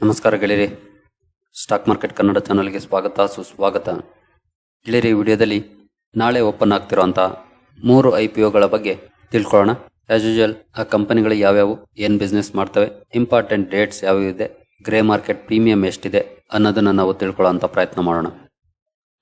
ನಮಸ್ಕಾರ ಗೆಳೆಯರಿ. Stock market Kannada ಚಾನಲ್ಗೆ ಸ್ವಾಗತ, ಸುಸ್ವಾಗತ. ಗೆಳೆಯರಿ ವಿಡಿಯೋದಲ್ಲಿ ನಾಳೆ ಓಪನ್ ಆಗ್ತಿರೋಂಥ ಮೂರು ಐ ಪಿ ಒಗಳ ಬಗ್ಗೆ ತಿಳ್ಕೊಳ್ಳೋಣ. ಆಸ್ ಯೂಶುವಲ್ ಆ ಕಂಪನಿಗಳು ಯಾವ್ಯಾವು, ಏನು ಬಿಸ್ನೆಸ್ ಮಾಡ್ತವೆ ಇಂಪಾರ್ಟೆಂಟ್ ಡೇಟ್ಸ್ ಯಾವ್ಯಾವ ಇದೆ ಗ್ರೇ ಮಾರ್ಕೆಟ್ ಪ್ರೀಮಿಯಂ ಎಷ್ಟಿದೆ ಅನ್ನೋದನ್ನ ನಾವು ತಿಳ್ಕೊಳ್ಳೋಂಥ ಪ್ರಯತ್ನ ಮಾಡೋಣ.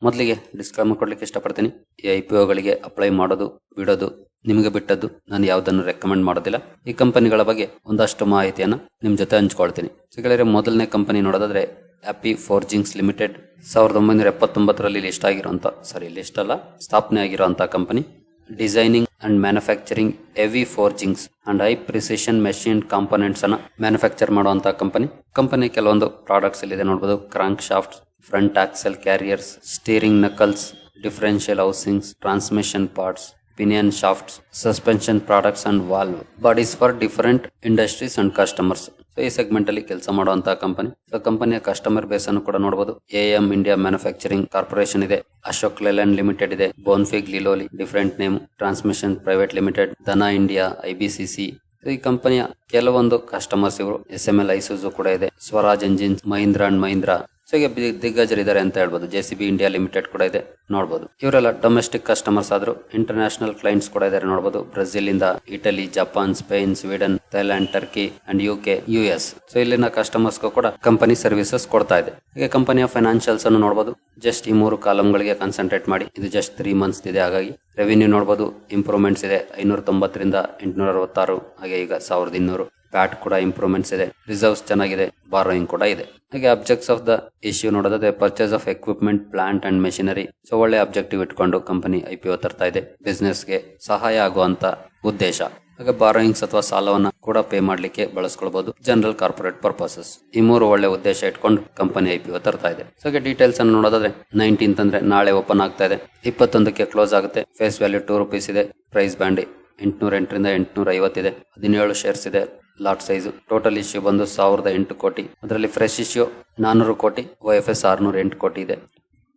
ಮೊದಲಿಗೆ ಡಿಸ್ಕ್ಲೈಮರ್ ಕೊಡ್ಲಿಕ್ಕೆ ಇಷ್ಟಪಡ್ತೀನಿ. ಈ ಐ ಪಿ ಒಗಳಿಗೆ ಅಪ್ಲೈ ಮಾಡೋದು, ಬಿಡೋದು ನಿಮಗೆ ಬಿಟ್ಟದ್ದು ನಾನು ಯಾವುದನ್ನು ರೆಕಮೆಂಡ್ ಮಾಡೋದಿಲ್ಲ. ಈ ಕಂಪನಿಗಳ ಬಗ್ಗೆ ಒಂದಷ್ಟು ಮಾಹಿತಿಯನ್ನು ನಿಮ್ಮ ಜೊತೆ ಹಂಚ್ಕೊಳ್ತೀನಿ. ಸಿಗಳಿದ್ರೆ ಮೊದಲನೇ ಕಂಪನಿ ನೋಡೋದಾದ್ರೆ ಹ್ಯಾಪಿ ಫೋರ್ಜಿಂಗ್ಸ್ ಲಿಮಿಟೆಡ್ ಸಾವಿರದ ಒಂಬೈನೂರ ಎಪ್ಪತ್ತೊಂಬತ್ತರಲ್ಲಿ ಲಿಸ್ಟ್ ಆಗಿರುವಂಥ ಸಾರಿ ಲಿಸ್ಟ್ ಅಲ್ಲ, ಸ್ಥಾಪನೆ ಆಗಿರುವಂಥ company. Designing and manufacturing heavy forgings and high precision machine components ಅನ್ನ ಮ್ಯಾನುಫ್ಯಾಕ್ಚರ್ ಮಾಡುವಂತ ಕಂಪನಿ. ಕಂಪನಿ ಕೆಲವೊಂದು ಪ್ರಾಡಕ್ಟ್ಸ್ ಇದೆ ನೋಡಬಹುದು crankshaft front axle carriers steering knuckles differential housings transmission parts pinion shafts, suspension products and valve bodies for different industries and customers so ಈ segment ಅಲ್ಲಿ ಕೆಲಸ ಮಾಡುವಂತಹ company so ಕಂಪನಿಯ ಕಸ್ಟಮರ್ ಬೇಸ್ ಅನ್ನು ಕೂಡ ನೋಡಬಹುದು A M India manufacturing corporation ಇದೆ. Ashok Leyland limited ಇದೆ. Bonfiglioli different name transmission private limited Dana India IBCC ಈ ಕಂಪನಿಯ ಕೆಲವೊಂದು ಕಸ್ಟಮರ್ಸ್ ಇವರು. ಎಸ್ ಎಂ ಎಲ್ ಐಸೂಸು ಕೂಡ ಇದೆ. Swaraj engines Mahindra and Mahindra so ಈಗ ದಿಗ್ಗಜರ್ ಇದ್ದಾರೆ ಅಂತ ಹೇಳ್ಬೋದು. J C B India limited ಕೂಡ ಇದೆ ನೋಡಬಹುದು ಇವರೆಲ್ಲ ಡೊಮೆಸ್ಟಿಕ್ ಕಸ್ಟಮರ್ಸ್ ಆದ್ರು ಇಂಟರ್ನ್ಯಾಷನಲ್ ಕ್ಲೈಂಟ್ಸ್ ಕೂಡ ಇದ್ದಾರೆ ನೋಡಬಹುದು ಬ್ರೆಜಿಲ್ ಇಂದ Italy, Japan, Spain, Sweden, Thailand, Turkey and U K U S so ಇಲ್ಲಿನ ಕಸ್ಟಮರ್ಸ್ ಕೂಡ ಕಂಪನಿ ಸರ್ವಿಸಸ್ ಕೊಡ್ತಾ ಇದೆ. ಈಗ ಕಂಪನಿಯ ಫೈನಾನ್ಷಿಯಲ್ಸ್ ಅನ್ನು ನೋಡಬಹುದು ಜಸ್ಟ್ ಈ ಮೂರು ಕಾಲಮ್ಗಳಿಗೆ ಕಾನ್ಸಂಟ್ರೇಟ್ ಮಾಡಿ. ಇದು ಜಸ್ಟ್ ತ್ರೀ ಮಂತ್ಸ್ ಇದೆ, ಹಾಗಾಗಿ. ರೆವಿನ್ಯೂ ನೋಡಬಹುದು ಇಂಪ್ರೂವ್ಮೆಂಟ್ಸ್ ಇದೆ. ಐನೂರ ತೊಂಬತ್ತರಿಂದ ಎಂಟುನೂರ ಅರವತ್ತಾರು ಹಾಗೆ ಈಗ ಸಾವಿರದ ಇನ್ನೂರು. ಪ್ಯಾಟ್ ಕೂಡ ಇಂಪ್ರೂವ್ಮೆಂಟ್ಸ್ ಇದೆ ರಿಸರ್ವ್ಸ್ ಚೆನ್ನಾಗಿದೆ ಬಾರೋಯಿಂಗ್ ಕೂಡ ಇದೆ ಹಾಗೆ ಅಬ್ಜೆಕ್ಟ್ಸ್ ಆಫ್ ದ ಇಶ್ಯೂ ನೋಡೋದಾದ್ರೆ purchase of equipment plant and machinery so ಒಳ್ಳೆ ಅಬ್ಜೆಕ್ಟಿವ್ ಇಟ್ಕೊಂಡು ಕಂಪನಿ ಐ ಪಿ ಒ ತರ್ತಾ ಇದೆ ಬಿಸ್ನೆಸ್ಗೆ ಸಹಾಯ ಆಗುವಂತ ಉದ್ದೇಶ ಹಾಗೆ ಬಾರೋಯಿಂಗ್ಸ್ ಅಥವಾ ಸಾಲವನ್ನ ಕೂಡ ಪೇ ಮಾಡ್ಲಿಕ್ಕೆ ಬಳಸ್ಕೊಳ್ಬಹುದು ಜನರಲ್ ಕಾರ್ಪೊರೇಟ್ ಪರ್ಪಸಸ್ ಈ ಮೂರು ಒಳ್ಳೆ ಉದ್ದೇಶ ಇಟ್ಕೊಂಡು ಕಂಪನಿ ಐ ಪಿ ಒ ತರ್ತಾ ಇದೆ ಸೊ ಡೀಟೇಲ್ಸ್ ಅನ್ನು ನೋಡೋದಾದ್ರೆ ನೈನ್ಟೀನ್ತ್ ಅಂದ್ರೆ ನಾಳೆ ಓಪನ್ ಆಗ್ತಾ ಇದೆ. ಇಪ್ಪತ್ತೊಂದಕ್ಕೆ ಕ್ಲೋಸ್ ಆಗುತ್ತೆ. ಫೇಸ್ ವ್ಯಾಲ್ಯೂ ಟೂ ರುಪೀಸ್ ಇದೆ. ಪ್ರೈಸ್ ಬ್ಯಾಂಡ್ ಎಂಟುನೂರ ಎಂಟರಿಂದ ಎಂಟುನೂರ ಐವತ್ತಿದೆ ಹದಿನೇಳು ಶೇರ್ಸ್ ಇದೆ. ಲಾಟ್ ಸೈಜ್ ಟೋಟಲ್ ಇಶ್ಯೂ ಬಂದು ಸಾವಿರದ ಎಂಟು ಕೋಟಿ. ಅದರಲ್ಲಿ ಫ್ರೆಶ್ ಇಶ್ಯೂ ನಾನೂರು ಕೋಟಿ ಒ ಎಫ್ ಎಸ್ ಆರ್ನೂರ ಎಂಟು ಕೋಟಿ ಇದೆ.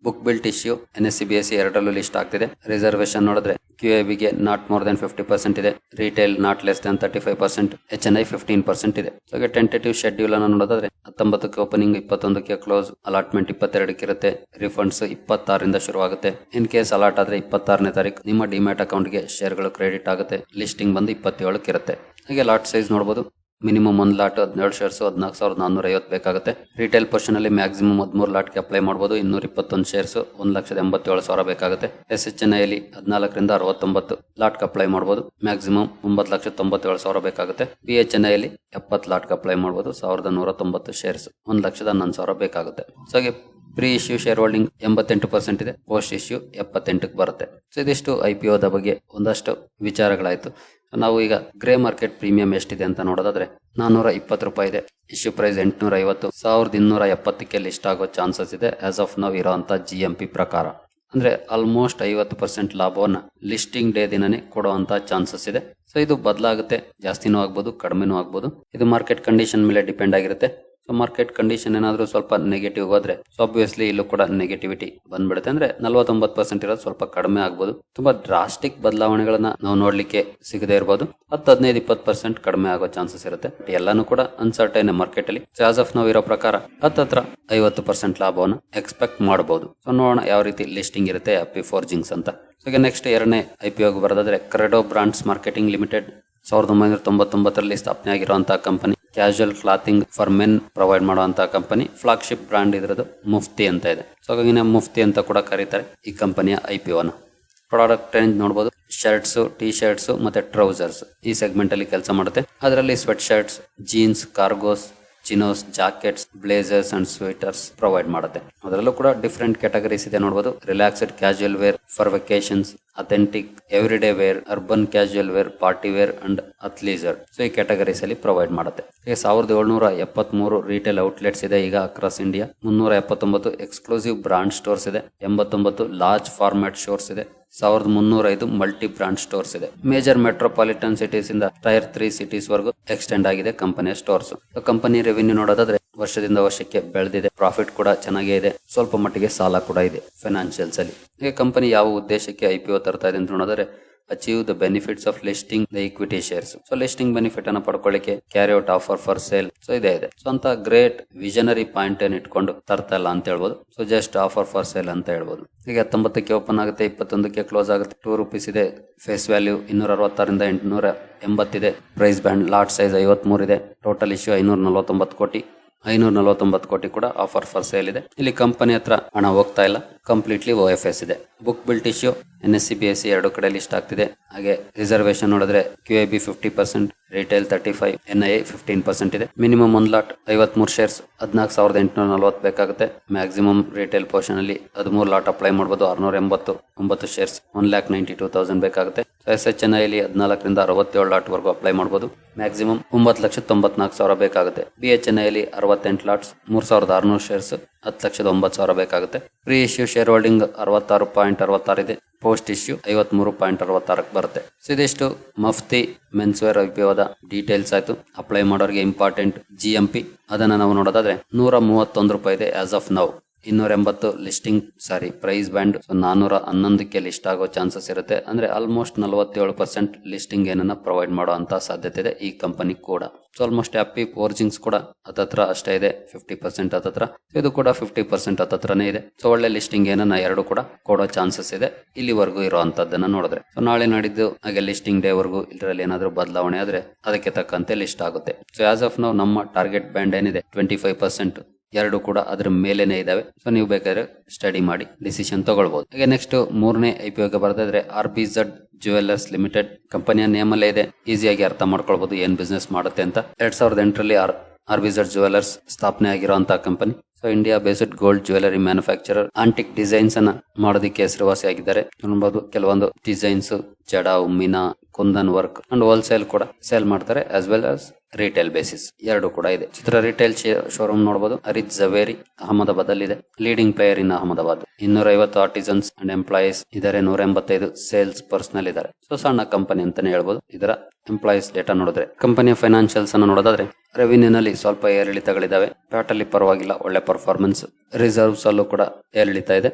Book built issue N S C B S C ಎರಡರಲ್ಲೂ ಲಿಸ್ಟ್ ಆಗ್ತಿದೆ. ರಿಸರ್ವೇಶನ್ ನೋಡಿದ್ರೆ ಕ್ಯೂ ಎ ಬಿಗೆ not more than fifty percent ಇದೆ. Retail not less than thirty five percent H N I fifteen percent ಇದೆ ಹಾಗೆ ಟೆಂಟೇಟಿವ್ ಶೆಡ್ಯೂಲ್ ಅನ್ನು ನೋಡೋದಾದ್ರೆ ಹತ್ತೊಂಬತ್ತಕ್ಕೆ ಓಪನಿಂಗ್ ಇಪ್ಪತ್ತೊಂದಕ್ಕೆ ಕ್ಲೋಸ್ ಅಲಾಟ್ಮೆಂಟ್ ಇಪ್ಪತ್ತೆರಡಕ್ಕೆ ಇರುತ್ತೆ. ರಿಫಂಡ್ಸ್ ಇಪ್ಪತ್ತಾರರಿಂದ ಶುರುವಾಗುತ್ತೆ. ಇನ್ ಕೇಸ್ ಅಲಾಟ್ ಆದ್ರೆ ಇಪ್ಪತ್ತಾರನೇ ತಾರೀಕು ನಿಮ್ಮ ಡಿಮ್ಯಾಟ್ ಅಕೌಂಟ್ಗೆ ಶೇರ್ಗಳು ಕ್ರೆಡಿಟ್ ಆಗುತ್ತೆ. ಲಿಸ್ಟಿಂಗ್ ಬಂದು ಇಪ್ಪತ್ತೇಳಕ್ಕೆ ಇರುತ್ತೆ. ಹಾಗೆ ಲಾಟ್ ಸೈಜ್ ನೋಡಬಹುದು ಮಿನಿಮಮ್ ಒಂದು ಲಾಟ್ ಹದಿನೇಳು ಶೇರ್ಸ್ ಹದಿನಾಲ್ಕು ಸಾವಿರದ ನಾನ್ನೂರ ಐವತ್ತು ಬೇಕಾಗುತ್ತೆ. ರಿಟೇಲ್ ಪೋರ್ಷನ್ ಅಲ್ಲಿ ಮ್ಯಾಕ್ಸಿಮಮ್ ಹದಿಮೂರು ಲಾಟ್ಗೆ ಅಪ್ಲೈ ಮಾಡಬಹುದು ಇನ್ನೂರ ಇಪ್ಪತ್ತೊಂದು ಶೇರ್ಸ್ ಒಂದು ಲಕ್ಷದ ಎಂಬತ್ತೇಳು ಸಾವಿರ ಬೇಕಾಗುತ್ತೆ. ಎಸ್ ಎಚ್ ಎನ್ ಐಲಿ ಹದಿನಾಲ್ಕರಿಂದ ಅರವತ್ತೊಂಬತ್ತು ಲಾಟ್ಗೆ ಅಪ್ಲೈ ಮಾಡಬಹುದು ಮ್ಯಾಕ್ಸಿಮಮ್ ಒಂಬತ್ತು ಲಕ್ಷದ ತೊಂಬತ್ತೇಳು ಸಾವಿರ ಬೇಕಾಗುತ್ತೆ. ಬಿ ಎಚ್ ಎನ್ ಐಲಿ ಎಪ್ಪತ್ತು ಲಾಟ್ಗೆ ಅಪ್ಲೈ ಮಾಡಬಹುದು ಸಾವಿರದ ನೂರ ತೊಂಬತ್ತು ಶೇರ್ಸ್ ಒಂದು ಲಕ್ಷದ ಹನ್ನೊಂದು ಸಾವಿರ ಬೇಕಾಗುತ್ತೆ. ಸೊ ಹಾಗೆ ಪ್ರೀ ಇಶ್ಯೂ ಶೇರ್ ಹೋಲ್ಡಿಂಗ್ ಎಂಬತ್ತೆಂಟು ಪರ್ಸೆಂಟ್ ಇದೆ, ಪೋಸ್ಟ್ ಇಶ್ಯೂ ಎಪ್ಪತ್ತೆಂಟಕ್ಕೆ ಬರುತ್ತೆ. ಸೊ ಇದಿಷ್ಟು ಐ ಪಿ ಒದ ಬಗ್ಗೆ ಒಂದಷ್ಟು ವಿಚಾರಗಳಾಯಿತು. ನಾವು ಈಗ ಗ್ರೇ ಮಾರ್ಕೆಟ್ ಪ್ರೀಮಿಯಂ ಎಷ್ಟಿದೆ ಅಂತ ನೋಡೋದಾದ್ರೆ ನಾನೂರ ಇಪ್ಪತ್ತು ರೂಪಾಯಿ ಇದೆ. ಇಶ್ಯೂ ಪ್ರೈಸ್ ಎಂಟುನೂರ ಐವತ್ತು ಸಾವಿರದ ಇನ್ನೂರ ಎಪ್ಪತ್ತಕ್ಕೆ ಲಿಸ್ಟ್ ಆಗೋ ಚಾನ್ಸಸ್ ಇದೆ ಆಸ್ ಆಫ್ ನಾವು ಇರೋಂಥ ಜಿ ಎಂ ಪಿ ಪ್ರಕಾರ. ಅಂದ್ರೆ ಆಲ್ಮೋಸ್ಟ್ ಐವತ್ತು ಪರ್ಸೆಂಟ್ ಲಾಭವನ್ನ ಲಿಸ್ಟಿಂಗ್ ಡೇ ದಿನನೇ ಕೊಡುವಂತ ಚಾನ್ಸಸ್ ಇದೆ. ಸೊ ಇದು ಬದಲಾಗುತ್ತೆ, ಜಾಸ್ತಿನೂ ಆಗ್ಬೋದು, ಕಡಿಮೆನೂ ಆಗ್ಬೋದು. ಇದು ಮಾರ್ಕೆಟ್ ಕಂಡೀಷನ್ ಮೇಲೆ ಡಿಪೆಂಡ್ ಆಗಿರುತ್ತೆ. ಸೊ ಮಾರ್ಕೆಟ್ ಕಂಡೀಷನ್ ಏನಾದರೂ ಸ್ವಲ್ಪ ನೆಗೆಟಿವ್ ಹೋದ್ರೆ ಸೊ ಆಬ್ವಿಯಸ್ಲಿ ಇಲ್ಲೂ ಕೂಡ ನೆಗೆಟಿವಿಟಿ ಬಂದ್ಬಿಡುತ್ತೆ. ಅಂದ್ರೆ ನಲವತ್ತೊಂಬತ್ತು ಪರ್ಸೆಂಟ್ ಇರೋದು ಸ್ವಲ್ಪ ಕಡಿಮೆ ಆಗ್ಬೋದು. ತುಂಬಾ ಡ್ರಾಸ್ಟಿಕ್ ಬದಲಾವಣೆಗಳನ್ನ ನಾವು ನೋಡ್ಲಿಕ್ಕೆ ಸಿಗದೆ ಇರಬಹುದು ಹತ್ತು, ಹದಿನೈದು, ಇಪ್ಪತ್ತು ಪರ್ಸೆಂಟ್ ಕಡಿಮೆ ಆಗೋ ಚಾನ್ಸಸ್ ಇರುತ್ತೆ. ಎಲ್ಲಾನು ಕೂಡ ಅನ್ಸರ್ಟೈನ್ ಮಾರ್ಕೆಟ್ ಅಲ್ಲಿ. ಚಾರ್ಜ್ ಆಫ್ ನಾವು ಇರೋ ಪ್ರಕಾರ ಹತ್ತತ್ರ ಐವತ್ತು ಪರ್ಸೆಂಟ್ ಲಾಭವನ್ನು ಎಕ್ಸ್ಪೆಕ್ಟ್ ಮಾಡಬಹುದು ಸೊ ನೋಡೋಣ ಯಾವ ರೀತಿ ಲಿಸ್ಟಿಂಗ್ ಇರುತ್ತೆ ಹ್ಯಾಪಿ ಫೋರ್ಜಿಂಗ್ಸ್ ಅಂತ. ಸೊ ನೆಕ್ಸ್ಟ್ ಎರಡನೇ ಐ ಪಿ ಬರೋದಾದ್ರೆ ಕ್ರೆಡೋ ಬ್ರಾಂಡ್ಸ್ ಮಾರ್ಕೆಟಿಂಗ್ ಲಿಮಿಟೆಡ್ ಸಾವಿರದ ಒಂಬೈನೂರ ತೊಂಬತ್ತೊಂಬತ್ತರಲ್ಲಿ ಸ್ಥಾಪನೆ ಆಗಿರುವಂತಹ company casual clothing for men provide ಮಾಡುವಂತಹ ಕಂಪನಿ. ಫ್ಲಾಗ್ಶಿಪ್ ಬ್ರಾಂಡ್ ಇದ್ರದ್ದು ಮುಫ್ತಿ ಅಂತ ಇದೆ. ಸೊ ಹಾಗಾಗಿ ಮುಫ್ತಿ ಅಂತ ಕೂಡ ಕರೀತಾರೆ ಈ ಕಂಪನಿಯ ಐ ಪಿ ಒನ ಪ್ರಾಡಕ್ಟ್ ರೇಂಜ್ ನೋಡಬಹುದು ಶರ್ಟ್ಸ್ ಟಿ ಶರ್ಟ್ಸ್ ಮತ್ತೆ ಟ್ರೌಸರ್ಸ್ ಈ ಸೆಗ್ಮೆಂಟ್ ಅಲ್ಲಿ ಕೆಲಸ ಮಾಡುತ್ತೆ. ಅದರಲ್ಲಿ sweat shirts jeans cargos chinos jackets blazers and sweaters provide ಮಾಡುತ್ತೆ. ಅದರಲ್ಲೂ ಕೂಡ ಡಿಫ್ರೆಂಟ್ ಕ್ಯಾಟಗರೀಸ್ ಇದೆ ನೋಡಬಹುದು relaxed casual wear for vacations, authentic everyday wear urban casual wear party wear and athleisure so ಈ ಕ್ಯಾಟಗರೀಸ್ ಅಲ್ಲಿ ಪ್ರೊವೈಡ್ ಮಾಡುತ್ತೆ. ಸಾವಿರದ ಏಳ್ನೂರ ಎಪ್ಪತ್ಮೂರು ರಿಟೇಲ್ ಔಟ್ಲೆಟ್ಸ್ ಇದೆ ಈಗ ಅಕ್ರಾಸ್ ಇಂಡಿಯಾ ಮುನ್ನೂರ ಎಪ್ಪತ್ತೊಂಬತ್ತು ಎಕ್ಸ್ಕ್ಲೂಸಿವ್ ಬ್ರಾಂಡ್ ಸ್ಟೋರ್ಸ್ ಇದೆ. ಎಂಬತ್ತೊಂಬತ್ತು ಲಾರ್ಜ್ ಫಾರ್ಮ್ಯಾಟ್ ಸ್ಟೋರ್ಸ್ ಇದೆ. ಸಾವಿರದ ಮುನ್ನೂರ ಐದು ಮಲ್ಟಿ ಬ್ರಾಂಡ್ ಸ್ಟೋರ್ಸ್ ಇದೆ. ಮೇಜರ್ ಮೆಟ್ರೋಪಾಲಿಟನ್ ಸಿಟೀಸ್ ಇಂದ ಟೈರ್ ತ್ರೀ ಸಿಟೀಸ್ ವರೆಗೂ ಎಕ್ಸ್ಟೆಂಡ್ ಆಗಿದೆ ಕಂಪನಿಯ ಸ್ಟೋರ್ಸ್ ಕಂಪನಿ ರೆವಿನ್ಯೂ ನೋಡೋದಾದ್ರೆ ವರ್ಷದಿಂದ ವರ್ಷಕ್ಕೆ ಬೆಳೆದಿದೆ ಪ್ರಾಫಿಟ್ ಕೂಡ ಚೆನ್ನಾಗೇ ಇದೆ, ಸ್ವಲ್ಪ ಮಟ್ಟಿಗೆ ಸಾಲ ಕೂಡ ಇದೆ ಫೈನಾನ್ಷಿಯಲ್ಸ್ ಅಲ್ಲಿ. ಈಗ ಕಂಪನಿ ಯಾವ ಉದ್ದೇಶಕ್ಕೆ ಐ ಪಿ ಒ ತರ್ತಾ ಇದೆ ಅಂತ ನೋಡಿದ್ರೆ achieve the benefits of listing the equity shares so listing benefit ಅನ್ನು ಪಡ್ಕೊಳ್ಳಿಕ್ಕೆ carry out offer for sale so ಇದೇ, ಇದೆ. ಸೊ ಅಂತ ಗ್ರೇಟ್ ವಿಷನರಿ ಪಾಯಿಂಟ್ ಏನ್ ಇಟ್ಕೊಂಡು ತರ್ತಾ ಇಲ್ಲ ಅಂತ ಹೇಳ್ಬೋದು. So just offer for sale ಅಂತ ಹೇಳ್ಬೋದು. ಈಗ ಹತ್ತೊಂಬತ್ತಕ್ಕೆ ಓಪನ್ ಆಗುತ್ತೆ, ಇಪ್ಪತ್ತೊಂದಕ್ಕೆ ಕ್ಲೋಸ್ ಆಗುತ್ತೆ ಟೂ ರುಪೀಸ್ ಇದೆ ಫೇಸ್ ವ್ಯಾಲ್ಯೂ ಇನ್ನೂರ ಅರವತ್ತಾರರಿಂದ ಎಂಟುನೂರ ಎಂಬತ್ತಿದೆ ಪ್ರೈಸ್ ಬ್ಯಾಂಡ್ ಲಾಟ್ ಸೈಜ್ ಐವತ್ಮೂರು ಇದೆ ಟೋಟಲ್ ಇಶ್ಯೂ ಐನೂರ ನಲವತ್ತೊಂಬತ್ತು ಕೋಟಿ. ಐನೂರ ನಲವತ್ತೊಂಬತ್ತು ಕೋಟಿ ಕೂಡ ಆಫರ್ ಫಾರ್ ಸೇಲ್ ಇದೆ. ಇಲ್ಲಿ ಕಂಪನಿ ಹತ್ರ ಹಣ ಹೋಗ್ತಾ ಇಲ್ಲ. ಕಂಪ್ಲೀಟ್ಲಿ ಓ ಎಫ್ ಎಸ್ ಇದೆ. Book built issue, N S C B S C ಎರಡು ಕಡೆ ಲಿಸ್ಟ್ ಆಗ್ತಿದೆ. ಹಾಗೆ ರಿಸರ್ವೇಶನ್ ನೋಡಿದ್ರೆ Q A B fifty percent, retail thirty five, N I fifteen percent ಇದೆ. ಮಿನಿಮಮ್ ಒಂದು ಲಾಟ್ ಐವತ್ಮೂರು ಶೇರ್ಸ್ ಹದಿನಾಲ್ಕು ಸಾವಿರದ ಎಂಟುನೂರ ನಲವತ್ತು ಬೇಕಾಗುತ್ತೆ. ಮ್ಯಾಕ್ಸಿಮಮ್ ರಿಟೇಲ್ ಪೋರ್ಷನ್ ಅಲ್ಲಿ ಹದಿಮೂರು ಲಾಟ್ ಅಪ್ಲೈ ಮಾಡಬಹುದು ಆರ್ನೂರ ಎಂಬತ್ತು, ಒಂಬತ್ತು shares one lakh ninety two thousand ಬೇಕಾಗುತ್ತೆ. ಎಸ್ ಎಚ್ ಎನ್ ಐಲಿ ಹದಿನಾಲ್ಕರಿಂದ ಅರವತ್ತೇಳು ಲಾಟ್ ವರೆಗೂ ಅಪ್ಲೈ ಮಾಡಬಹುದು ಮ್ಯಾಕ್ಸಿಮಮ್ ಒಂಬತ್ತು ಲಕ್ಷದ ತೊಂಬತ್ನಾಲ್ಕು ಸಾವಿರ ಬೇಕಾಗುತ್ತೆ. ಬಿ ಎಚ್ ಎನ್ ಐಲಿ ಅರವತ್ತೆಂಟು ಲಾಟ್ಸ್, ಮೂರು ಸಾವಿರದ ಆರುನೂರು ಶೇರ್ಸ್, ಹತ್ತು ಲಕ್ಷದ ಒಂಬತ್ತು ಸಾವಿರ ಬೇಕಾಗುತ್ತೆ. ಪ್ರೀ ಇಶ್ಯೂ ಶೇರ್ ಹೋಲ್ಡಿಂಗ್ ಅರವತ್ತಾರು ಪಾಯಿಂಟ್ ಅರವತ್ತಾರು ಇದೆ. ಪೋಸ್ಟ್ ಇಶ್ಯೂ ಐವತ್ಮೂರು ಪಾಯಿಂಟ್ ಅರವತ್ತಾರಕ್ಕೆ ಬರುತ್ತೆ. ಸೊ ಇದಿಷ್ಟು ಮಫ್ತಿ ಮೆನ್ಸ್ವೇರ್ ಐಪಿಒದ ಡೀಟೇಲ್ಸ್ ಆಯಿತು. ಅಪ್ಲೈ ಮಾಡೋರಿಗೆ ಇಂಪಾರ್ಟೆಂಟ್ ಜಿ ಎಂ ಪಿ. ಅದನ್ನ ನಾವು ನೋಡೋದಾದ್ರೆ ನೂರ ಮೂವತ್ತೊಂದು ರೂಪಾಯಿ ಇದೆ ಆಸ್ ಆಫ್ ನೌ ಇನ್ನೂರ ಎಂಬತ್ತು ಲಿಸ್ಟಿಂಗ್ ಸಾರಿ ಪ್ರೈಸ್ ಬ್ಯಾಂಡ್ ನಾನೂರ ಹನ್ನೊಂದಕ್ಕೆ ಲಿಸ್ಟ್ ಆಗೋ ಚಾನ್ಸಸ್ ಇರುತ್ತೆ. ಅಂದ್ರೆ ಆಲ್ಮೋಸ್ಟ್ ನಲವತ್ತೇಳು ಪರ್ಸೆಂಟ್ ಲಿಸ್ಟಿಂಗ್ ಏನನ್ನ ಪ್ರೊವೈಡ್ ಮಾಡೋ ಅಂತ ಸಾಧ್ಯತೆ ಇದೆ ಈ ಕಂಪನಿ ಕೂಡ. ಸೊ ಆಲ್ಮೋಸ್ಟ್ ಹ್ಯಾಪಿ ಫೋರ್ಜಿಂಗ್ಸ್ ಕೂಡ ಹತ್ತತ್ರ ಅಷ್ಟೇ ಇದೆ ಫಿಫ್ಟಿ ಪರ್ಸೆಂಟ್ ಹತ್ತತ್ರ. ಇದು ಕೂಡ ಫಿಫ್ಟಿ ಪರ್ಸೆಂಟ್ ಹತ್ತತ್ರನೇ ಇದೆ. ಸೊ ಒಳ್ಳೆ ಲಿಸ್ಟಿಂಗ್ ಏನನ್ನ ಎರಡು ಕೂಡ ಕೊಡೋ ಚಾನ್ಸಸ್ ಇದೆ ಇಲ್ಲಿವರೆಗೂ ಇರೋ ಅಂತದನ್ನ ನೋಡಿದ್ರೆ. ಸೊ ನಾಳೆ ನಾಡಿದ್ದು ಹಾಗೆ ಲಿಸ್ಟಿಂಗ್ ಡೇ ವರೆಗೂ ಇದರಲ್ಲಿ ಏನಾದ್ರೂ ಬದಲಾವಣೆ ಆದ್ರೆ ಅದಕ್ಕೆ ತಕ್ಕಂತೆ ಲಿಸ್ಟ್ ಆಗುತ್ತೆ. ಸೊ ಆಸ್ ಆಫ್ ನಾವು ನಮ್ಮ ಟಾರ್ಗೆಟ್ ಬ್ಯಾಂಡ್ ಏನಿದೆ ಟ್ವೆಂಟಿ ಫೈವ್ ಪರ್ಸೆಂಟ್ ಎರಡು ಕೂಡ ಅದ್ರ ಮೇಲೇನೆ ಇದಾವೆ. ಸೊ ನೀವು ಬೇಕಾದ್ರೆ ಸ್ಟಡಿ ಮಾಡಿ ಡಿಸಿಷನ್ ತಗೊಳ್ಬಹುದು ಹಾಗೆ ನೆಕ್ಸ್ಟ್ ಮೂರನೇ I P ಬರ್ದಿದ್ರೆ R B Z jewellers limited ಕಂಪನಿಯ ನೇಮ್ ಅಲ್ಲೇ ಇದೆ. ಈಸಿಯಾಗಿ ಅರ್ಥ ಮಾಡ್ಕೊಳ್ಬಹುದು ಏನ್ ಬಿಸ್ನೆಸ್ ಮಾಡುತ್ತೆ ಅಂತ. ಎರಡ್ ಸಾವಿರದ ಎಂಟರಲ್ಲಿ R R B Z jewellers ಸ್ಥಾಪನೆ ಆಗಿರುವಂತಹ company. So India based gold jewellery manufacturer antique designs ಅನ್ನ ಮಾಡೋದಕ್ಕೆ ಹೆಸರುವಾಸಿಯಾಗಿದ್ದಾರೆ. ನೋಡಬಹುದು ಕೆಲವೊಂದು ಡಿಸೈನ್ಸ್ ಜಡ, ಉಮ್ಮಿನ ಕುಂದನ್ ವರ್ಕ್ ಅಂಡ್ ಹೋಲ್ಸೇಲ್ ಕೂಡ ಸೇಲ್ ಮಾಡ್ತಾರೆ as well as retail basis ಎರಡು ಕೂಡ ಇದೆ. ಚಿತ್ರ ರಿಟೇಲ್ ಶೋರೂಮ್ ನೋಡಬಹುದು ಅರಿತ್ ಜವೇರಿ ಅಹಮದಾಬಾದ್ ಅಲ್ಲಿ ಇದೆ ಲೀಡಿಂಗ್ ಪ್ಲೇಯರ್ ಇನ್ ಅಹಮದಾಬಾದ್. ಇನ್ನೂರ ಐವತ್ತು ಆರ್ಟಿಸನ್ಸ್ ಅಂಡ್ ಎಂಪ್ಲಾಯೀಸ್ ಇದಾರೆ ನೂರ ಎಂಬತ್ತೈದು ಸೇಲ್ಸ್ ಪರ್ಸನಲ್ ಇದಾರೆ ಸೊ, ಸಣ್ಣ ಕಂಪನಿ ಅಂತಾನೆ ಹೇಳ್ಬೋದು. ಇದರ ಎಂಪ್ಲಾಯೀಸ್ ಡೇಟಾ ನೋಡಿದ್ರೆ. ಕಂಪನಿಯ ಫೈನಾನ್ಷಿಯಲ್ಸ್ ಅನ್ನು ನೋಡೋದಾದ್ರೆ ರೆವಿನ್ಯೂ ನಲ್ಲಿ ಸ್ವಲ್ಪ ಏರಿಳಿತಗಳಿದಾವೆ ಪ್ಯಾಟ್ ಅಲ್ಲಿ ಪರವಾಗಿಲ್ಲ, ಒಳ್ಳೆ ಪರ್ಫಾರ್ಮೆನ್ಸ್ ರಿಸರ್ವ್ಸ್ ಅಲ್ಲೂ ಕೂಡ ಏರಿಳಿತ ಇದೆ.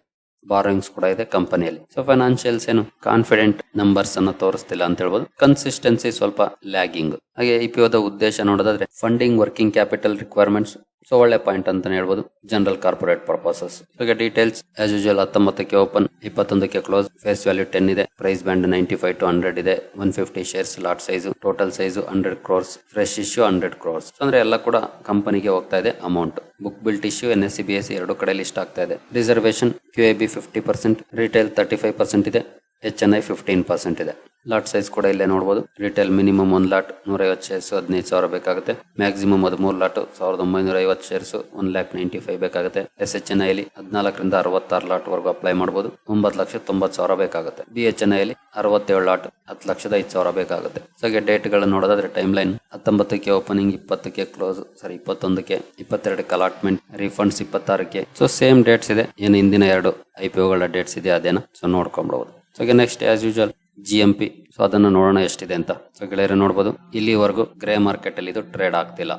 ಬಾರೋಯಿಂಗ್ಸ್ ಕೂಡ ಇದೆ ಕಂಪನಿಯಲ್ಲಿ. ಸೊ ಫೈನಾನ್ಷಿಯಲ್ಸ್ ಏನು ಕಾನ್ಫಿಡೆಂಟ್ ನಂಬರ್ಸ್ ಅನ್ನ ತೋರಿಸ್ತಿಲ್ಲ ಅಂತ ಹೇಳ್ಬೋದು. ಕನ್ಸಿಸ್ಟೆನ್ಸಿ ಸ್ವಲ್ಪ ಲ್ಯಾಗಿಂಗ್ ಹಾಗೆ ಇಪಿಒದ ಉದ್ದೇಶ ನೋಡೋದಾದ್ರೆ funding working capital requirements so ಒಳ್ಳೆ ಪಾಯಿಂಟ್ ಅಂತಾನೆ ಹೇಳ್ಬೋದು. General corporate purposes details as usual ಹತ್ತೊಂಬತ್ತಕ್ಕೆ open ಇಪ್ಪತ್ತೊಂದಕ್ಕೆ ಕ್ಲೋಸ್ ಫೇಸ್ ವ್ಯಾಲ್ಯೂ ಟೆನ್ ಇದೆ. Price band ninety five to hundred ಇದೆ one fifty shares lot size total size hundred crores fresh issue hundred crores ಅಂದ್ರೆ ಎಲ್ಲ ಕೂಡ ಕಂಪನಿಗೆ ಹೋಗ್ತಾ ಇದೆ amount book built issue N S B S ಎರಡು ಕಡೆ ಲಿಸ್ಟ್ ಆಗ್ತಾ ಇದೆ. Reservation Q A B fifty percent retail thirty five percent ಇದೆ. H N I fifteen percent ಇದೆ. ಲಾಟ್ ಸೈಜ್ ಕೂಡ ಇಲ್ಲೇ ನೋಡಬಹುದು ರಿಟೇಲ್ ಮಿನಿಮಮ್ ಒಂದ್ ಲಾಟ್ ನೂರ ಐವತ್ತು ಶೇರ್ಸ್ ಹದಿನೈದು ಸಾವಿರ ಬೇಕಾಗುತ್ತೆ. ಮ್ಯಾಕ್ಸಿಮಮ್ ಹದಿಮೂರು ಲಾಟ್ ಸಾವಿರದ ಒಂಬೈನೂರ ಐವತ್ತು shares one lakh ninety five ಬೇಕಾಗುತ್ತೆ. ಎಸ್ ಎಚ್ ಎನ್ ಐಲಿ ಹದಿನಾಲ್ಕರಿಂದ ಅರವತ್ತಾರು ಲಾಟ್ ವರೆಗೂ ಅಪ್ಲೈ ಮಾಡಬಹುದು ಒಂಬತ್ತು ಲಕ್ಷ ತೊಂಬತ್ತು ಸಾವಿರ ಬೇಕಾಗುತ್ತೆ. ಬಿ ಎಚ್ ಎನ್ ಐಲಿ ಅರವತ್ತೇಳು ಲಾಟ್ ಹತ್ತು ಲಕ್ಷದ ಐದು ಸಾವಿರ ಬೇಕಾಗುತ್ತೆ. ಸೊ ಹಾಗೆ ಡೇಟ್ ಗಳನ್ನ ನೋಡೋದಾದ್ರೆ ಟೈಮ್ ಲೈನ್ ಹತ್ತೊಂಬತ್ತಕ್ಕೆ ಓಪನಿಂಗ್ ಇಪ್ಪತ್ತಕ್ಕೆ ಕ್ಲೋಸ್ ಸಾರಿ ಇಪ್ಪತ್ತೊಂದಕ್ಕೆ ಇಪ್ಪತ್ತೆರಡಕ್ಕೆ ಅಲಾಟ್ಮೆಂಟ್ ರಿಫಂಡ್ಸ್ ಇಪ್ಪತ್ತಾರಕ್ಕೆ. ಸೊ ಸೇಮ್ ಡೇಟ್ಸ್ ಇದೆ. ಏನು ಹಿಂದಿನ ಎರಡು ಐ ಪಿ ಒಗಳ ಡೇಟ್ಸ್ ಇದೆ ಅದೇನ? So ನೋಡ್ಕೊಂಡ್ಬಹುದು so next as usual G M P so ಅದನ್ನು ನೋಡೋಣ ಎಷ್ಟಿದೆ ಅಂತ. ಸೊ ಗೆಳೆಯರು ನೋಡಬಹುದು ಇಲ್ಲಿವರೆಗೂ ಗ್ರೇ ಮಾರ್ಕೆಟ್ ಅಲ್ಲಿ ಇದು ಟ್ರೇಡ್ ಆಗ್ತಿಲ್ಲ.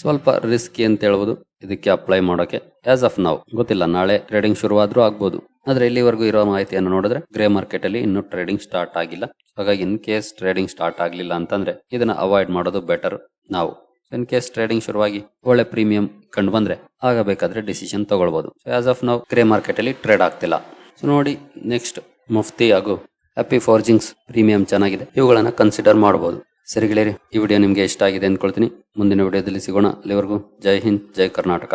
ಸ್ವಲ್ಪ ರಿಸ್ಕಿ ಅಂತ ಹೇಳ್ಬೋದು. ಇದಕ್ಕೆ ಅಪ್ಲೈ ಮಾಡೋಕೆ ಆಸ್ ಆಫ್ ನಾವು ಗೊತ್ತಿಲ್ಲ, ನಾಳೆ ಟ್ರೇಡಿಂಗ್ ಶುರುವಾದ್ರೂ ಆಗ್ಬೋದು. ಆದ್ರೆ ಇಲ್ಲಿವರೆಗೂ ಇರೋ ಮಾಹಿತಿಯನ್ನು ನೋಡಿದ್ರೆ ಗ್ರೇ ಮಾರ್ಕೆಟ್ ಅಲ್ಲಿ ಇನ್ನೂ ಟ್ರೇಡಿಂಗ್ ಸ್ಟಾರ್ಟ್ ಆಗಿಲ್ಲ. ಹಾಗಾಗಿ ಇನ್ ಕೇಸ್ ಟ್ರೇಡಿಂಗ್ ಸ್ಟಾರ್ಟ್ ಆಗಲಿಲ್ಲ ಅಂತಂದ್ರೆ ಇದನ್ನ ಅವಾಯ್ಡ್ ಮಾಡೋದು ಬೆಟರ್ ನಾವು. ಇನ್ ಕೇಸ್ ಟ್ರೇಡಿಂಗ್ ಶುರುವಾಗಿ ಒಳ್ಳೆ ಪ್ರೀಮಿಯಂ ಕಂಡು ಬಂದ್ರೆ ಆಗ ಬೇಕಾದ್ರೆ ಡಿಸಿಷನ್ ತಗೊಳ್ಬಹುದು ಆಸ್ ಆಫ್ ನಾವು ಗ್ರೇ ಮಾರ್ಕೆಟ್ ಅಲ್ಲಿ ಟ್ರೇಡ್ ಆಗ್ತಿಲ್ಲ. ಸೊ ನೋಡಿ ನೆಕ್ಸ್ಟ್ ಮುಫ್ತಿ ಹಾಗೂ ಹ್ಯಾಪಿ ಫಾರ್ಜಿಂಗ್ಸ್ ಪ್ರೀಮಿಯಂ ಚೆನ್ನಾಗಿದೆ. ಇವುಗಳನ್ನ ಕನ್ಸಿಡರ್ ಮಾಡಬಹುದು ಸರಿ ಗೆಳೆಯರಿ, ಈ ವಿಡಿಯೋ ನಿಮಗೆ ಇಷ್ಟ ಆಗಿದೆ ಅಂದ್ಕೊಳ್ತೀನಿ. ಮುಂದಿನ ವಿಡಿಯೋದಲ್ಲಿ ಸಿಗೋಣ. ಅಲ್ಲಿವರೆಗೂ ಜೈ ಹಿಂದ್, ಜೈ ಕರ್ನಾಟಕ.